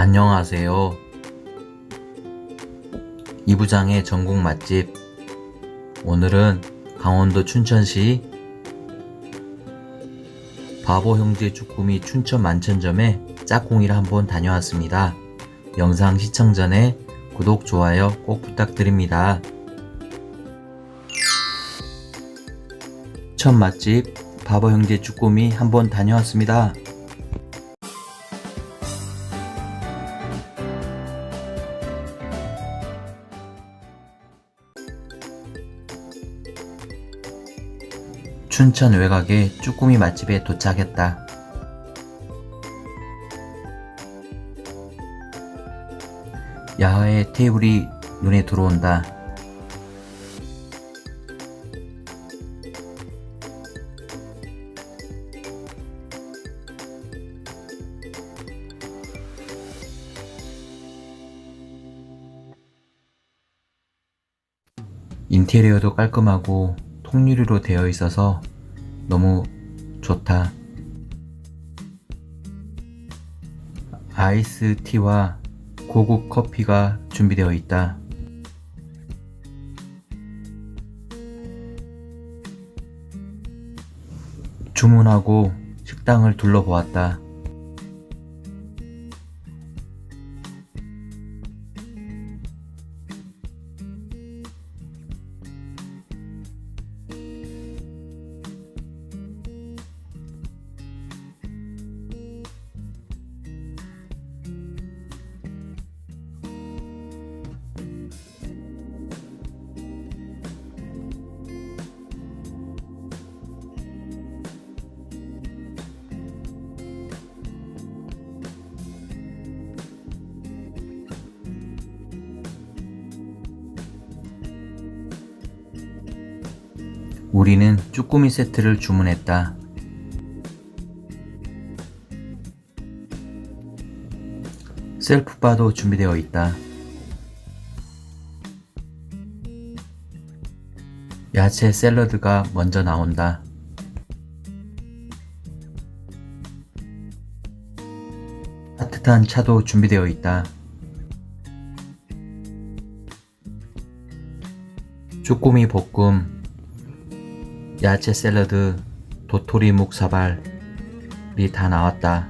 안녕하세요. 이부장의 전국 맛집. 오늘은 강원도 춘천시 바보 형제 쭈꾸미 춘천 만천점에 짝꿍이를 한번 다녀왔습니다. 영상 시청 전에 구독, 좋아요 꼭 부탁드립니다. 첫 맛집 바보 형제 쭈꾸미 한번 다녀왔습니다. 춘천 외곽의 쭈꾸미 맛집에 도착했다. 야외 테이블이 눈에 들어온다. 인테리어도 깔끔하고 통유리로 되어 있어서 너무 좋다. 아이스티와 고급 커피가 준비되어 있다. 주문하고 식당을 둘러보았다. 우리는 쭈꾸미 세트를 주문했다. 셀프바도 준비되어 있다. 야채 샐러드가 먼저 나온다. 따뜻한 차도 준비되어 있다. 쭈꾸미 볶음, 야채 샐러드, 도토리 묵 사발이 다 나왔다.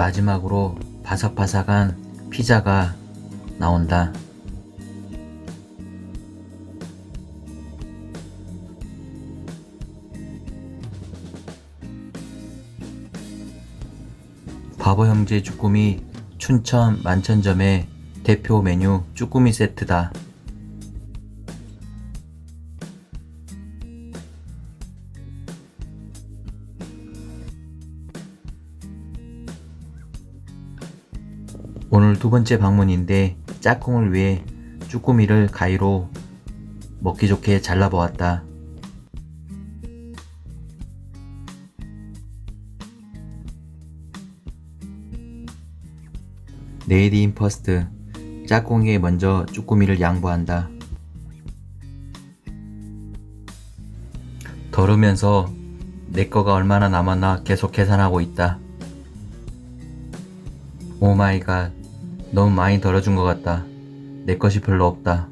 마지막으로 바삭바삭한 피자가 나온다. 바보 형제 쭈꾸미 춘천 만천점의 대표 메뉴 쭈꾸미 세트다. 오늘 두 번째 방문인데 짝꿍을 위해 쭈꾸미를 가위로 먹기 좋게 잘라보았다. 네이디 인 퍼스트 짝꿍에게 먼저 쭈꾸미를 양보한다. 덜으면서 내 거가 얼마나 남았나 계속 계산하고 있다. 오 마이 갓. 너무 많이 덜어준 것 같다. 내 것이 별로 없다.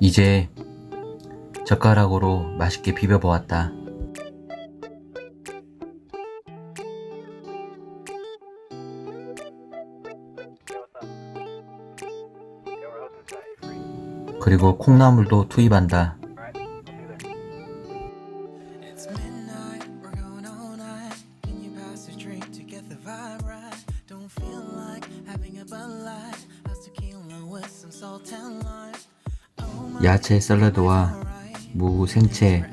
이제 젓가락으로 맛있게 비벼보았다. 그리고 콩나물도 투입한다. Oh 야채 샐러드와 무, 생채,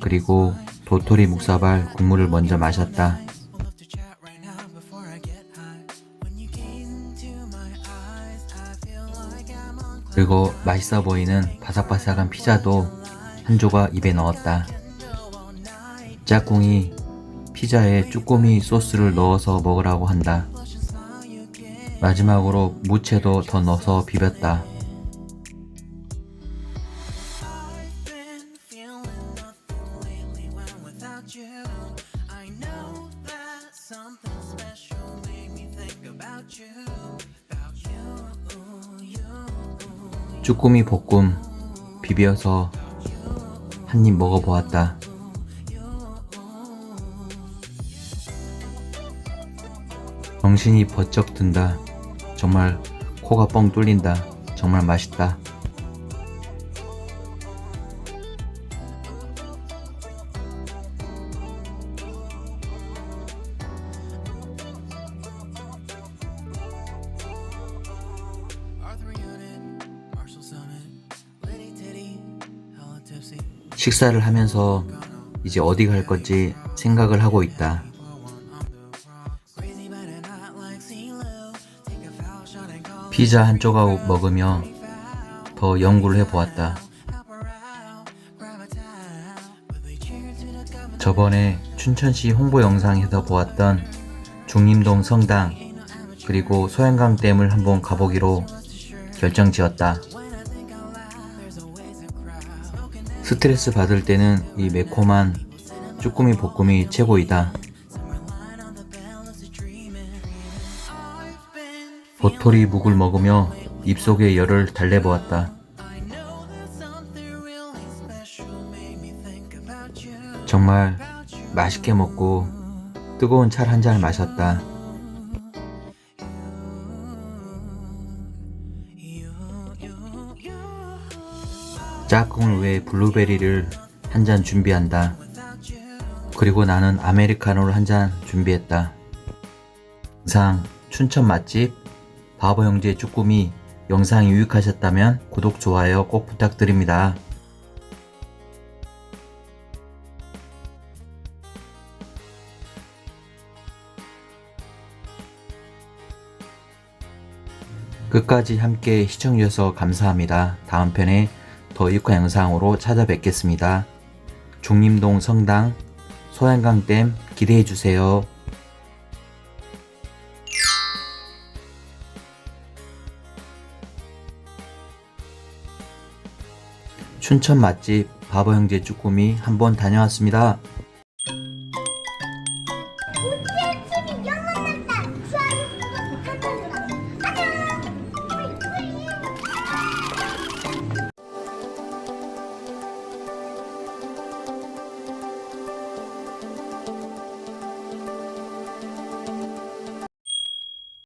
그리고 도토리 묵사발 국물을 먼저 마셨다. 그리고 맛있어 보이는 바삭바삭한 피자도 한 조각 입에 넣었다. 짝꿍이 피자에 쭈꾸미 소스를 넣어서 먹으라고 한다. 마지막으로 무채도 더 넣어서 비볐다. you. 쭈꾸미 볶음 비벼서 한 입 먹어보았다. 정신이 번쩍 든다. 정말 코가 뻥 뚫린다. 정말 맛있다. 식사를 하면서 이제 어디 갈 건지 생각을 하고 있다. 피자 한 조각 먹으며 더 연구를 해보았다. 저번에 춘천시 홍보 영상에서 보았던 중림동 성당 그리고 소양강 댐을 한번 가보기로 결정 지었다. 스트레스 받을 때는 이 매콤한 쭈꾸미 볶음이 최고이다. 도토리 묵을 먹으며 입속의 열을 달래보았다. 정말 맛있게 먹고 뜨거운 차를 한잔 마셨다. 짝꿍을 위해 블루베리를 한 잔 준비한다. 그리고 나는 아메리카노를 한 잔 준비했다. 이상 춘천 맛집 바보 형제 쭈꾸미 영상이 유익하셨다면 구독, 좋아요 꼭 부탁드립니다. 끝까지 함께 시청해주셔서 감사합니다. 다음 편에 더 유익한 영상으로 찾아뵙겠습니다. 중림동 성당 소양강댐 기대해주세요. 춘천 맛집 바보 형제 쭈꾸미 한번 다녀왔습니다.